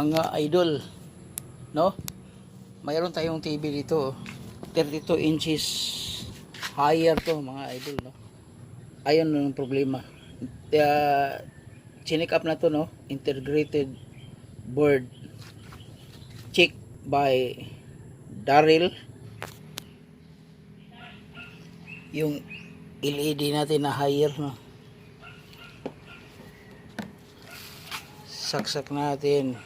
mga idol no? Mayroon tayong TV dito 32 inches higher to mga idol no? Ayun ang problema. Uh, chinik up na to no? Integrated board check by Daryl. Yung LED natin na higher no? Saksak natin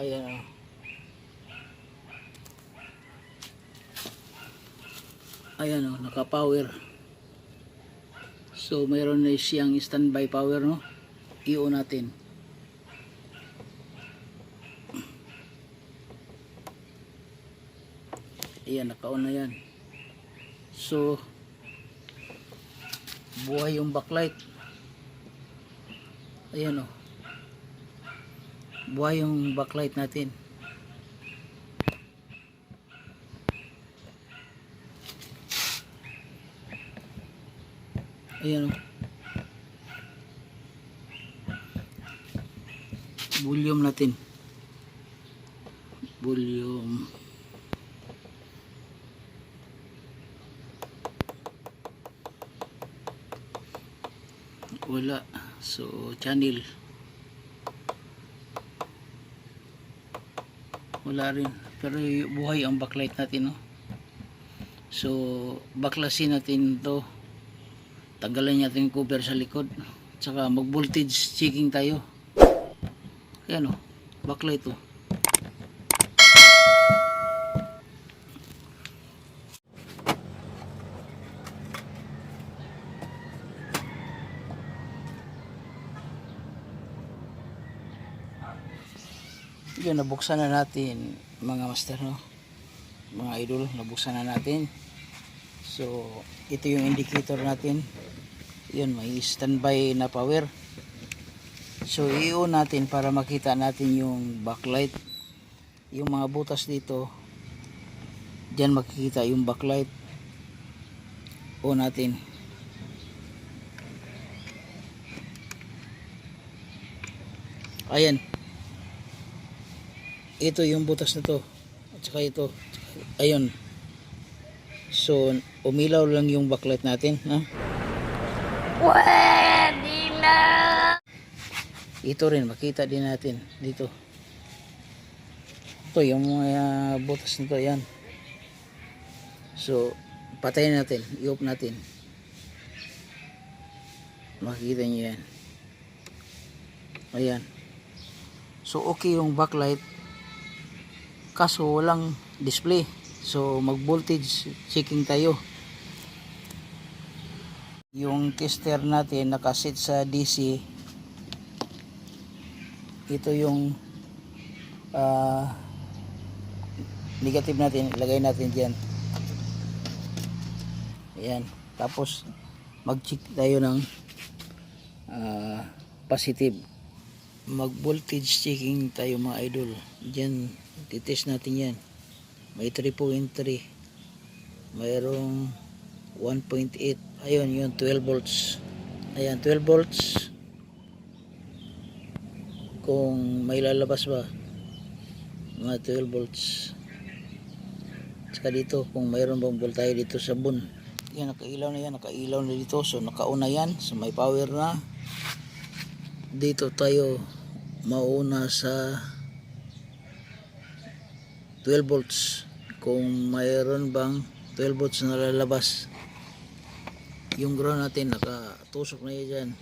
ayan o ayan o naka power so mayroon na siyang standby power no? I-o natin. Ayan naka-on na yan. So buhay yung backlight. Ayan o buhay yung backlight natin. Ayan o volume natin. Volume. Wala. So channel wala rin. Pero buhay ang backlight natin no? So baklasin natin to. Tanggalan natin cover sa likod. Tsaka mag voltage checking tayo. Ayan o backlight to yun nabuksan na natin mga master no? Mga idol nabuksan na natin. So ito yung indicator natin. Yun may standby na power. So i-on natin para makita natin yung backlight. Yung mga butas dito dyan makikita yung backlight. On natin. Ayan ito yung butas na to. At saka ito. Ayun. So umilaw lang yung backlight natin ha? Pwede na! ito rin makita din natin dito. Ito yung mga butas nito yan so patayin natin i-off natin. Makikita nyo yan. Ayan. So okay yung backlight kaso walang display. So mag voltage checking tayo. Yung tester natin nakasit sa DC ito yung ah, negative natin. Ilagay natin dyan. Ayan. Tapos mag check tayo ng ah, positive mag voltage checking tayo mga idol. Dyan titest natin yan. May 3.3 mayroong 1.8 ayun yun 12 volts. Ayan 12 volts. Kung may lalabas ba mga 12 volts. Saka dito kung mayroon bang voltahe dito sa bun. Yan nakailaw na yan nakailaw na dito. So nakauna yan. So may power na dito tayo mauna sa 12 volts. Kung mayroon bang 12 volts na lalabas yung ground natin nakatusok na yan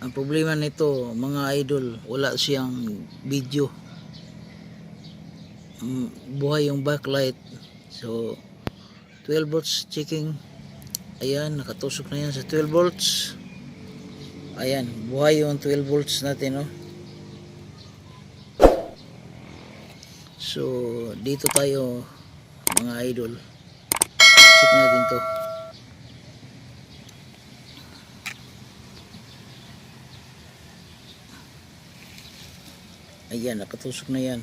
ang problema nito mga idol wala siyang video. Buhay yung backlight. So 12 volts checking ayan nakatusok na yan sa 12 volts. Ayan buhay yung 12 volts natin no so dito tayo mga idol. Check natin to. Ayan nakatusok na yan.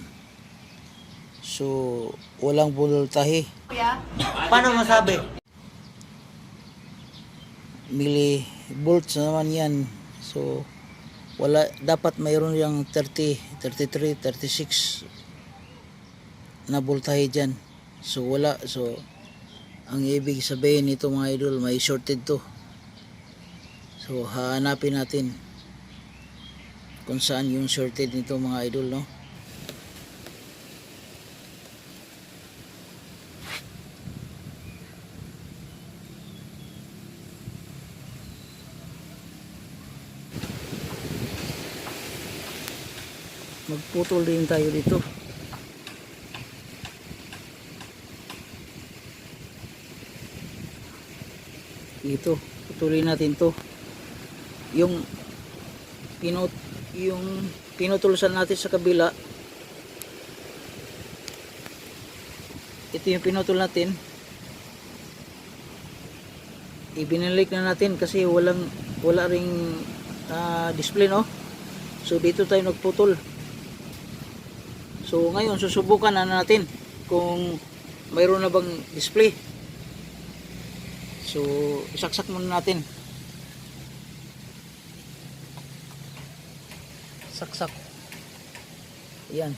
So walang voltahe Paano masabi? Millivolts naman yan. So, wala, dapat mayroon yung 30, 33, 36 na voltahe dyan. So, wala. So, ang ibig sabihin nito mga idol, may shorted to. So, hahanapin natin kung saan yung shorted nito mga idol, no? Magputol din tayo dito. Ito, putulin natin to. Yung pinut yung pinutulsan natin sa kabila ito yung pinutol natin ibinalik na natin kasi walang wala ring ah, display no so dito tayo nagputol so ngayon susubukan na natin kung mayroon na bang display. So isaksak muna natin. Saksak. Yan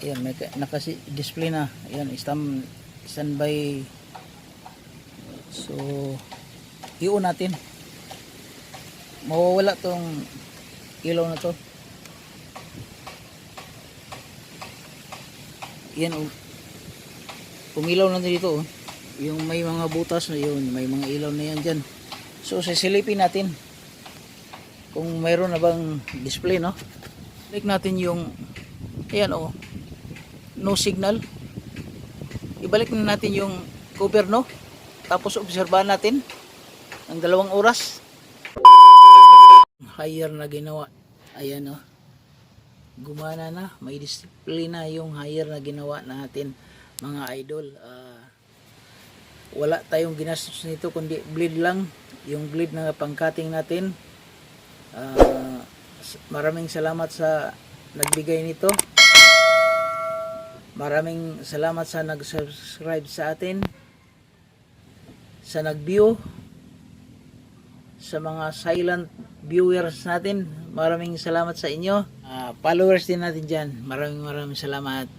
yan may ka- nakasi display na. Yan stand standby. So iyon natin. Mawawala tong ilaw na to yan oh. pumilaw na dito oh. yung may mga butas na yun may mga ilaw na yan dyan. So sisilipin natin kung mayroon na bang display no? Click natin yung ayan oh. No signal. Ibalik na natin yung cover no? Tapos obserbahan natin ang dalawang oras. Higher na ginawa. Ayan oh gumana na may display na yung higher na ginawa natin mga idol Ah, wala tayong ginastos nito kundi bleed lang yung bleed na pangkating natin s- maraming salamat sa nagbigay nito. Maraming salamat sa nag-subscribe sa atin. Sa nag-view. Sa mga silent viewers natin. Maraming salamat sa inyo. Ah, followers din natin dyan. Maraming maraming salamat.